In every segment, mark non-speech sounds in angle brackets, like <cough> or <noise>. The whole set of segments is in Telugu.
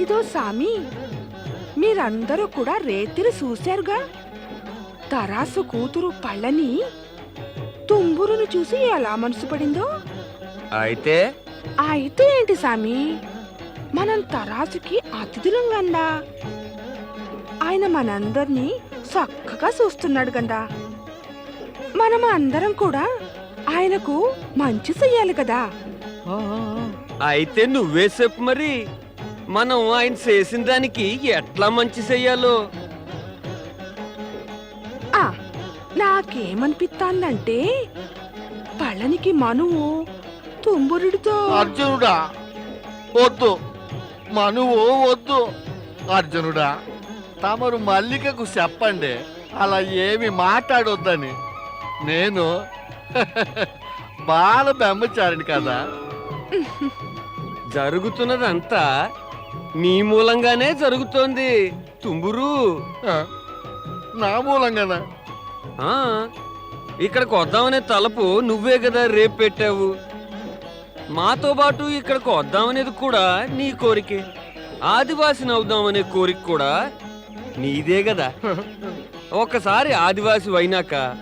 ఇదో సామి మీరందరూ కూడా రేతిరి చూశారుగా? తరాసు కూతురు పళ్ళని తుంబురుని చూసి ఎలా మనసు పడిందో? అయితే? అయితే ఏంటి సామి? మనం తరాసుకి అతిథులం గండా? ఆయన మనందరినీ చక్కగా చూస్తున్నాడు గండా. మనం అందరం కూడా ఆయనకు మంచి చెయ్యాలి కదా? అయితే నువ్వే చెప్పు మరి. మనం ఆయన చేసిన దానికి ఎట్లా మంచి చెయ్యాలో ఆ నాకేమనిపిస్తాందంటే పళ్ళనికి మనువు తుంబురుడితో. అర్జునుడా వద్దు. మనువు వద్దు. అర్జునుడా తమరు మల్లికకు చెప్పండి. అలా ఏమి మాట్లాడొద్దని. నేను <laughs> బాల బెమ్మచారిని కదా. <laughs> జరుగుతున్నదంతా నీ మూలంగానే జరుగుతోంది. తుంబురు. ఆ, నా మూలంగానా? ఇక్కడికి వద్దామనే తలపు నువ్వే కదా రేపు పెట్టావు. మాతో పాటు ఇక్కడికి వద్దామనేది కూడా నీ కోరికే. ఆదివాసిని అవుదామనే కోరిక కూడా నీదే కదా. ఒకసారి ఆదివాసి అయినాక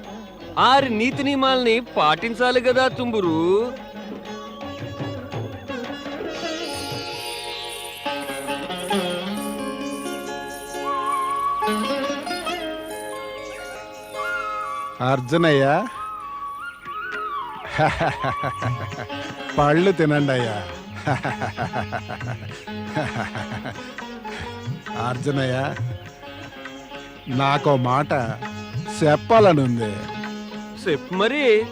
ఆరి నీతి నియమాల్ని పాటించాలి కదా తుంబురు. అర్జునయ్య. పళ్ళు తినండి అయ్యా. అర్జునయ్య నాకో మాట చెప్పాలనుంది. చెప్పు మరి.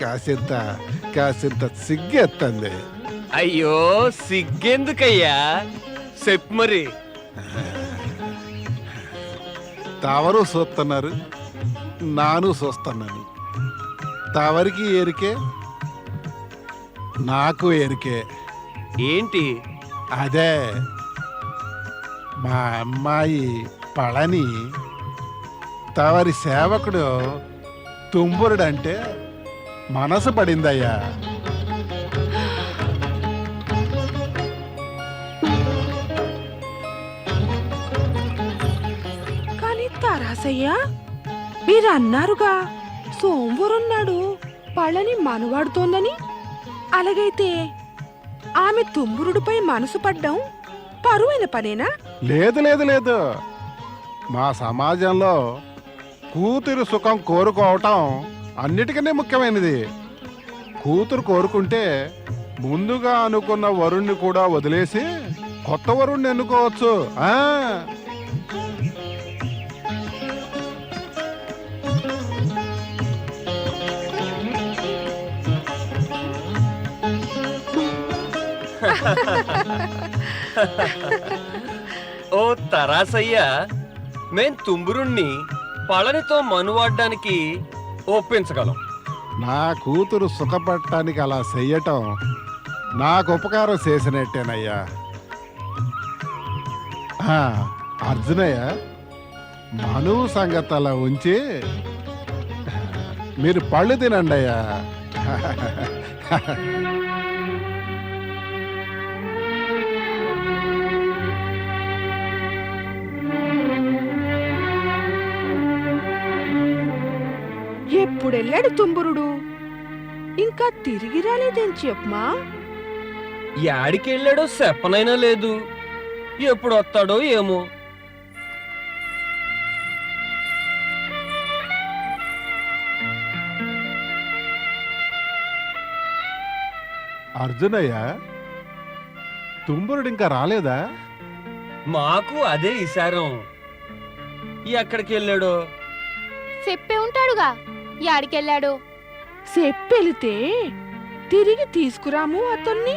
కాసింత కాసింత సిగ్గెత్తంది. అయ్యో సిగ్గెందుకయ్యా? చెప్పు మరి. తవరు చూస్తున్నారు నాను చూస్తున్నాను తవరికి ఎరికే నాకు ఎరికే ఏంటి? అదే మా అమ్మాయి పళని తవరి సేవకుడు తుంబురుడంటే మనసు పడిందయ్యా. కానీ మీరు అన్నారుగా సోమవారున్నాడు పళ్ళని మనవాడుతోందని. అలాగైతే ఆమె తుంబురుడిపై మనసు పడ్డం పరువైన పనేనా? లేదు లేదు లేదు. మా సమాజంలో కూతురు సుఖం కోరుకోవటం అన్నిటికనే ముఖ్యమైనది. కూతురు కోరుకుంటే ముందుగా అనుకున్న వరుణ్ణి కూడా వదిలేసి కొత్త వరుణ్ణి ఎన్నుకోవచ్చు ఓ తరాసయ్యా మేం తుంబురుణ్ణి పళనితో మనువాడ్డానికి ఒప్పించగలం. నా కూతురు సుఖపడటానికి అలా చెయ్యటం నాకు ఉపకారం చేసినట్టేనయ్యా. ఆ, అర్జునయ్య మనువు సంగతి అలా ఉంచి మీరు పళ్ళు తినండి అయ్యా ఎప్పుడెళ్ళాడు తుంబురుడు? ఇంకా తిరిగి రాలేదేం చెప్పమా యాడికెళ్ళాడో చెప్పనైనా లేదు. ఎప్పుడు వస్తాడో ఏమో. అర్జునయ్య తుంబురుడు ఇంకా రాలేదా? మాకు అదే ఇశారం. ఎక్కడికి వెళ్ళాడో చెప్పే ఉంటాడుగా. యాడికెళ్ళాడు? చెప్పెళితే తిరిగి తీసుకురాము అతన్ని.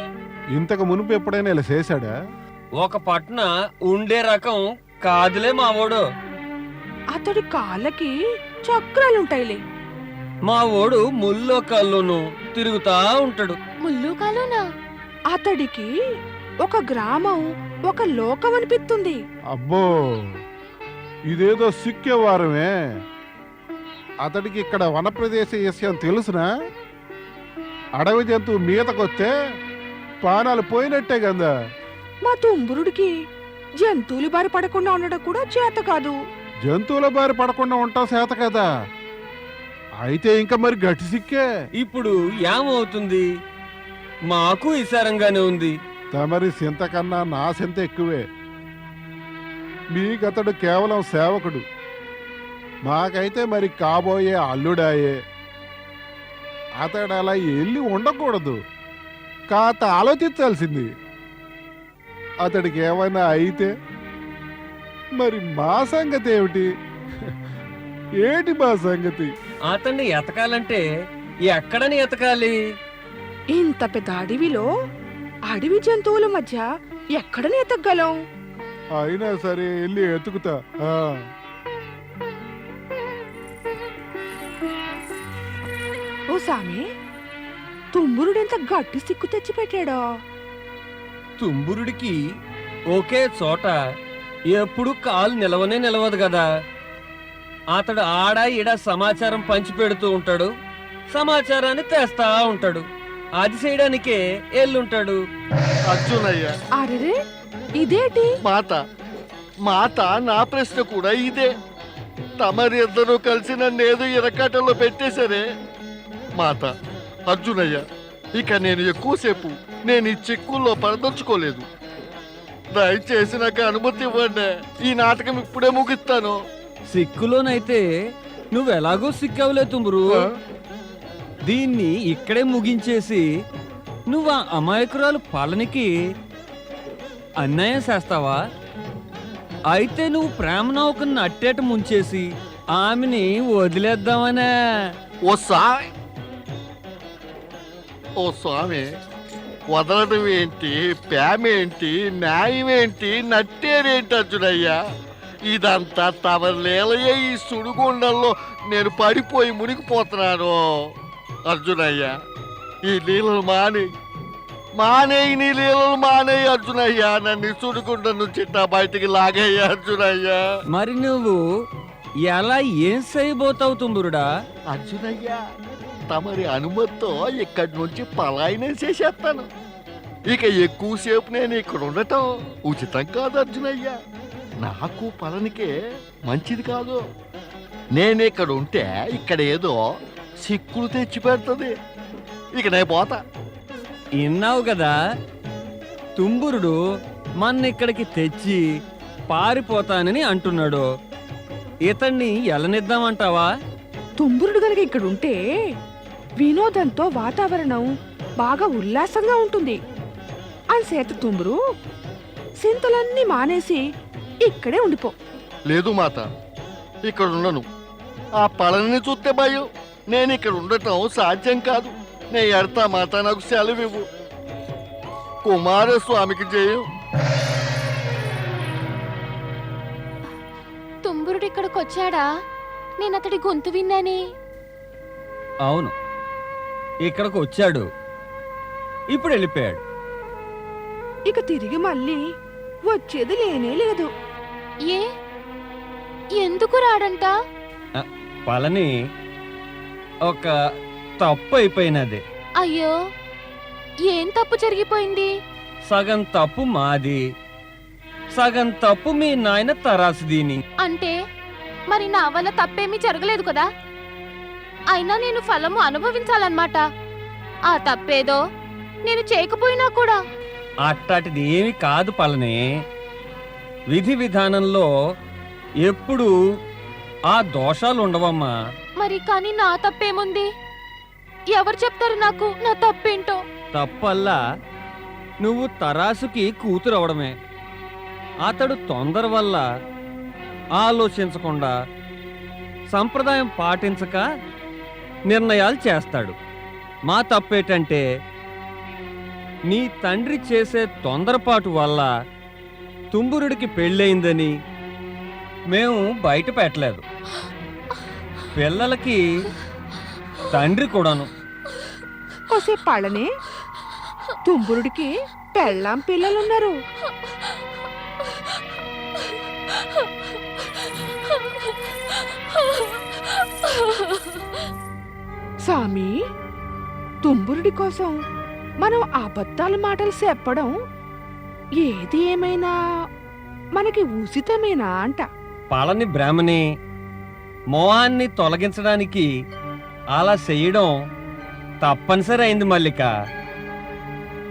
ఇంతకు మునుపు ఎప్పుడైనా ఇలా చేశాడా? ఒక పట్న ఉండే రకం కాదులే మావోడు. అతడి కాళ్ళకి చక్రాలుంటాయిలే. మా ఓడు ముల్లో కల్లును తిరుగుతా ఉంటాడు. ముల్లు కాలునా అతడికి ఒక గ్రామం ఒక లోకం అనిపిస్తుంది అబ్బో ఇదేదో సిక్కేవారమే అతడికి ఇక్కడ వనప్రదేశ విషయం తెలుసునా? అడవి జంతువు మీదకొస్తే పానాలు పోయినట్టే కదా. మా తుంబురుడికి జంతువులు బారి పడకుండా ఉండడం కూడా చేత కాదు. జంతువుల బారి పడకుండా ఉంటాం సేత కదా. అయితే ఇంకా మరి గట్టి సిక్కే. ఇప్పుడు ఏమవుతుంది? మాకు ఇసారంగానే ఉంది. తమరి సింత కన్నా నా సింత ఎక్కువే. మీకతడు కేవలం సేవకుడు. మాకైతే మరి కాబోయే అల్లుడాయే. అతడు అలా వెళ్ళి ఉండకూడదు. కాత ఆలోచించాల్సింది. అతడికి ఏమైనా అయితే మరి మా సంగతి ఏమిటి ఏటి మా సంగతి? అతన్ని ఎతకాలంటే ఎక్కడని ఎతకాలి? ఇంత పెద్ద అడవిలో అడవి జంతువుల మధ్య ఎక్కడని ఎతగలం అయినా సరే వెళ్ళి ఎతుకుతా. ఆ. సామి తుంబురుడెంత గట్టి సిక్కు తెచ్చి పెట్టాడో తుంబురుడికి ఒకే చోట ఎప్పుడు కాలు నిలవనే నిలవదు కదా. అతడు ఆడ ఈడ సమాచారం పంచిపెడుతూ ఉంటాడు సమాచారాన్ని తెస్తా ఉంటాడు అది చేయడానికే ఎల్లుంటాడు. అర్జునయ్య. ఇదేటి? మాత మాత నా ప్రశ్న కూడా ఇదే. తమరిద్దరూ కలిసి నన్ను ఏదో ఇరకాటంలో పెట్టేశారే. మాత అర్జునయ్య ఇక నేను ఎక్కువసేపు నేను ఈ చిక్కుల్లో పడదలుచుకోలేదు. దయచేసి నాకు అనుమతి ఇవ్వండి. ఈ నాటకం ఇప్పుడే ముగిస్తాను. సిక్కులోనైతే నువ్వెలాగో సిక్కవలే తుంబురు. ఆ? దీన్ని ఇక్కడే ముగించేసి నువ్వు ఆ అమాయకురాలు పాలనికి అన్యాయం చేస్తావా? అయితే నువ్వు ప్రేమ నౌకను అట్టేట ముంచేసి ఆమెని వదిలేద్దామనే. ఓ ఓ స్వామి వదలడం ఏంటి? ప్రేమ ఏంటి న్యాయం ఏంటి నట్టేరేంటి అర్జునయ్యా? ఇదంతా తమ లీలయ్య ఈ సుడిగుండంలో నేను పడిపోయి మునిగిపోతున్నాను అర్జునయ్య. ఈ లీలలు మానే మానే నీ లీలలు మానే అర్జునయ్య. నన్ను సుడిగుండం నుంచి బయటికి లాగయ్యా అర్జునయ్య. మరి నువ్వు ఎలా ఏం చేయబోతావు తుంబురుడా? అర్జునయ్య తమరి అనుమతితో ఇక్కడి నుంచి పలాయనం చేసేస్తాను. ఇక ఎక్కువసేపు నేను ఇక్కడ ఉండటం ఉచితం కాదు అర్జునయ్య. నాకు పలనికే మంచిది కాదు. నేను ఇక్కడ ఉంటే ఇక్కడ ఏదో సిక్కులు తెచ్చి పెడుతుంది. ఇక నేను పోతా. విన్నావు కదా తుంబురుడు మన ఇక్కడికి తెచ్చి పారిపోతానని అంటున్నాడు. ఇతన్ని ఎలనిద్దామంటావా? తుంబురుడు గనక ఇక్కడ ఉంటే వినోదంతో వాతావరణం బాగా ఉల్లాసంగా ఉంటుంది. అంచేత తుంబురు సింతలన్నీ మానేసి ఇక్కడే ఉండిపో. లేదు మాత ఇక్కడ ఉండను. ఆ పళనిని చూస్తే భయం. నేను ఇక్కడ ఉండటం సాధ్యం కాదు. నేను ఎడతా మాత నాకు సెలవు ఇవ్వు కుమారస్వామికి జయం. తుంబురుడు ఇక్కడికి వచ్చాడా నేను అతడి గొంతు విన్నానే. అవును. ఇక్కడికి వచ్చాడు. ఇప్పుడు వెళ్ళిపోయాడు. ఇక తిరిగి మళ్ళీ వచ్చేది లేనే లేదు. ఏ? ఎందుకు రాడంట? పలని ఒక తప్పు అయిపోయినది. అయ్యో ఏం తప్పు జరిగిపోయింది? సగం తప్పు మాది సగం తప్పు మీ నాయన తరాసు దీని అంటే మరి నా వల్ల తప్పేమీ జరగలేదు కదా? అయినా నేను ఫలము అనుభవించాలన్నమాట. ఆ తప్పేదో నేను చేయకపోయినా కూడా. అట్టాటిది ఏమి కాదు పలని. విధి విధానంలో ఎప్పుడు ఆ దోషాలు ఉండవమ్మా. మరి కానీ నా తప్పేముంది? ఎవరు చెప్తారు నాకు? నా తప్పేంటో? తప్పల్లా నువ్వు తరాసుకి కూతురు అవడమే అతడు తొందర వల్ల ఆలోచించకుండా సంప్రదాయం పాటించక నిర్ణయాలు చేస్తాడు. మా తప్పేటంటే నీ తండ్రి చేసే తొందరపాటు వల్ల తుంబురుడికి పెళ్ళయిందని మేము బయట పెట్టలేదు. పిల్లలకి తండ్రి కూడాను. ఒసే పళ్ళనే తుంబురుడికి పెళ్ళాం పిల్లలున్నారు. సామి తుంబురుడి కోసం మనం అబద్ధాల మాటలు చెప్పడం ఏది ఏమైనా మనకి ఉచితమేనా అంట. పాలని బ్రాహ్మణి మోహాన్ని తొలగించడానికి అలా చెయ్యడం తప్పనిసరి అయింది మల్లిక.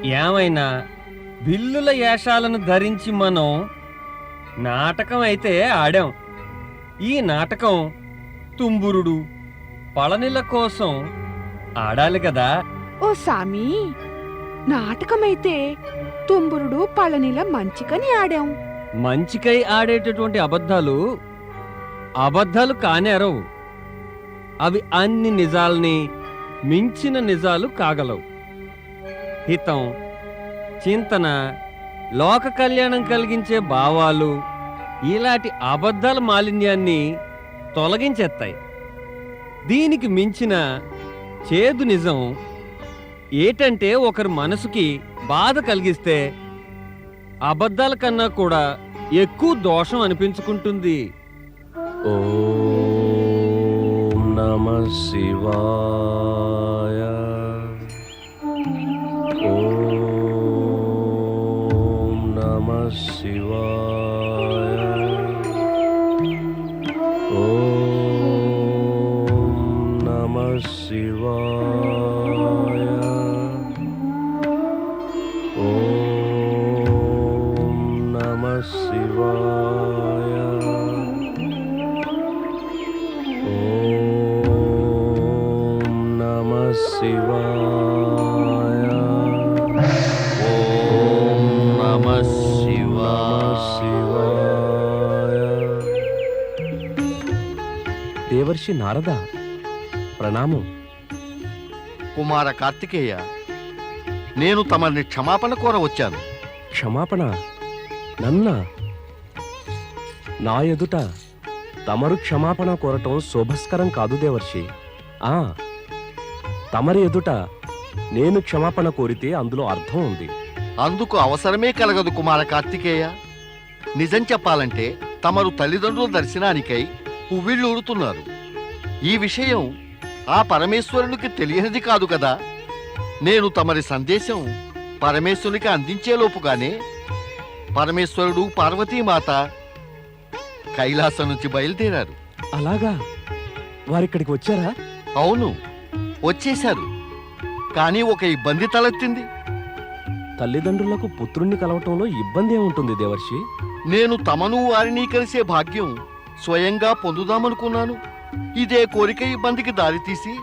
ఏమైనా బిల్లుల వేషాలను ధరించి మనం నాటకం అయితే ఆడాం. ఈ నాటకం తుంబురుడు పళనిల కోసం ఆడాలి కదా. ఓ సామి నాటకమైతే తుంబురుడు పళనిల మంచికని ఆడాం. మంచికై ఆడేటటువంటి అబద్ధాలు అబద్ధాలు కానేరవు అవి అన్ని నిజాల్ని మించిన నిజాలు కాగలవు. హితం చింతన లోక కళ్యాణం కలిగించే భావాలు ఇలాంటి అబద్ధాల మాలిన్యాన్ని తొలగించేస్తాయి దీనికి మించిన చేదు నిజం ఏటంటే ఒకరి మనసుకి బాధ కలిగిస్తే అబద్ధాల కన్నా కూడా ఎక్కువ దోషం అనిపించుకుంటుంది. ఓం నమ శివాయ. ఓం నమ శివ నారద? ప్రణామం. కుమార కార్తికేయ నేను తమని క్షమాపణ కోర వచ్చాను. క్షమాపణ? నన్న? నా ఎదుట తమరు క్షమాపణ కోరటం శోభస్కరం కాదు దేవర్షి. ఆ తమరి ఎదుట నేను క్షమాపణ కోరితే అందులో అర్థం ఉంది. అందుకు అవసరమే కలగదు కుమార కార్తికేయ. నిజం చెప్పాలంటే తమరు తల్లిదండ్రుల దర్శనానికై పువ్విళ్ళూరుతున్నారు ఈ విషయం ఆ పరమేశ్వరునికి తెలియనిది కాదు కదా. నేను తమరి సందేశం పరమేశ్వరునికి అందించేలోపుగానే పరమేశ్వరుడు పార్వతీమాత కైలాసం నుంచి బయలుదేరారు. అలాగా? వారిక్కడికి వచ్చారా? అవును వచ్చేశారు. కానీ ఒక ఇబ్బంది తలెత్తింది. తల్లిదండ్రులకు పుత్రుణ్ణి కలవటంలో ఇబ్బంది ఏముంటుంది దేవర్షి? నేను తమను వారిని కలిసే భాగ్యం స్వయంగా పొందుదామనుకున్నాను. ఇదే కోరిక ఇబ్బందికి దారితీసి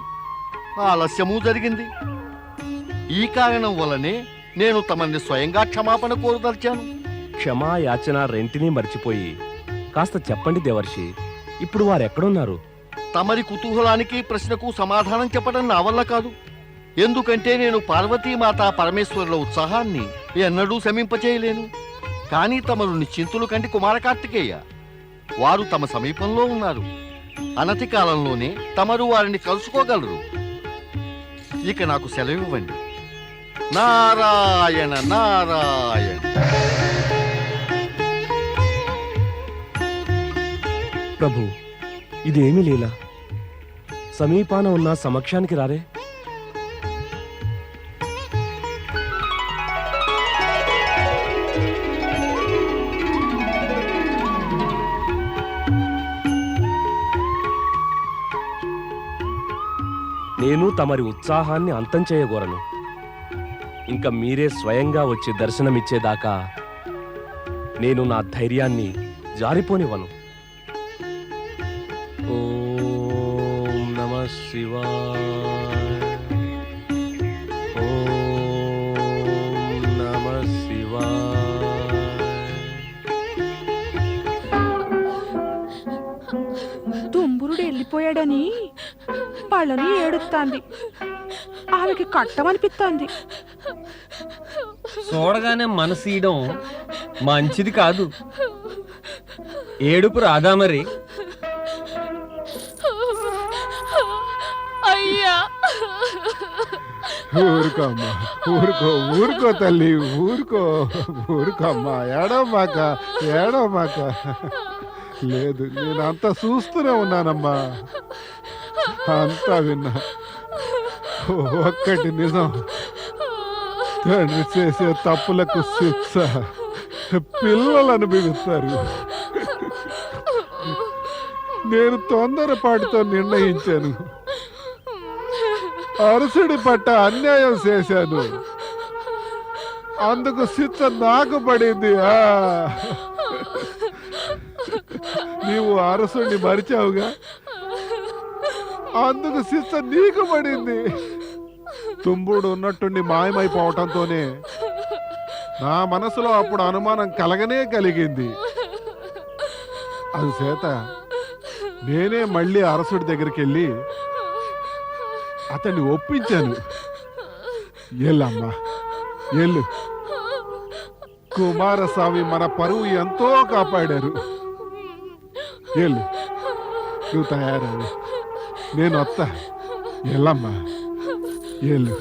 ఆలస్యము జరిగింది. ఈ కారణం వల్లనే నేను తమని స్వయంగా క్షమాపణ కోరదలిచాను. క్షమా యాచన రెంటినీ మర్చిపోయి కాస్త చెప్పండి దేవర్షి ఇప్పుడు వారెక్కడున్నారు? తమరి కుతూహలానికి ప్రశ్నకు సమాధానం చెప్పడం నా వల్ల కాదు. ఎందుకంటే నేను పార్వతీమాత పరమేశ్వరుల ఉత్సాహాన్ని ఎన్నడూ శమింపచేయలేను. కానీ తమరు నిశ్చింతులు కంటి కుమార కార్తికేయ వారు తమ సమీపంలో ఉన్నారు. అనతి కాలంలోనే తమరు వారిని కలుసుకోగలరు. ఇక నాకు సెలవు ఇవ్వండి నారాయణ నారాయణ. ప్రభు ఇదేమి లీల. సమీపాన ఉన్న సమక్షానికి రారే. నేను తమరి ఉత్సాహాన్ని అంతం చేయగోరను. ఇంకా మీరే స్వయంగా వచ్చి దర్శనమిచ్చేదాకా నేను నా ధైర్యాన్ని జారిపోనివ్వను. ఓం నమ శివా పళ్ళని ఏడుస్తాంది ఆమెకి కట్టమనిపిస్తాంది చూడగానే మనసీయడం మంచిది కాదు. ఏడుపు రాదా మరి? అయ్యా. ఊరుకోమ్మా ఊరుకో ఊరుకో తల్లి ఊరుకో ఊరుకోమ్మా ఏడవమాక ఏడవమాక. లేదు నేను అంతా చూస్తూనే ఉన్నానమ్మా. అంతా విన్నా. ఒక్కటి నిజం. తండ్రి చేసే తప్పులకు శిక్ష. పిల్లలు అనుభవిస్తారు నేను తొందరపాటుతో నిర్ణయించాను. అరుసుడి పట్ట అన్యాయం చేశాను. అందుకు శిక్ష నాకు పడింది. నీవు అరసుడిని మరిచావుగా? అందుకు శిక్ష నీకు పడింది. తుంబుడు ఉన్నట్టుండి మాయమైపోవటంతోనే నా మనసులో అప్పుడు అనుమానం కలగనే కలిగింది. అందుచేత నేనే మళ్ళీ అరసుడి దగ్గరికి వెళ్ళి అతన్ని ఒప్పించాను. ఎల్లమ్మా ఎల్లు. కుమారస్వామి మన పరువు ఎంతో కాపాడారు. ఎల్లు నువ్వు తయారయ్యా నేను వస్తా. ఎల్లమ్మా ఎల్లు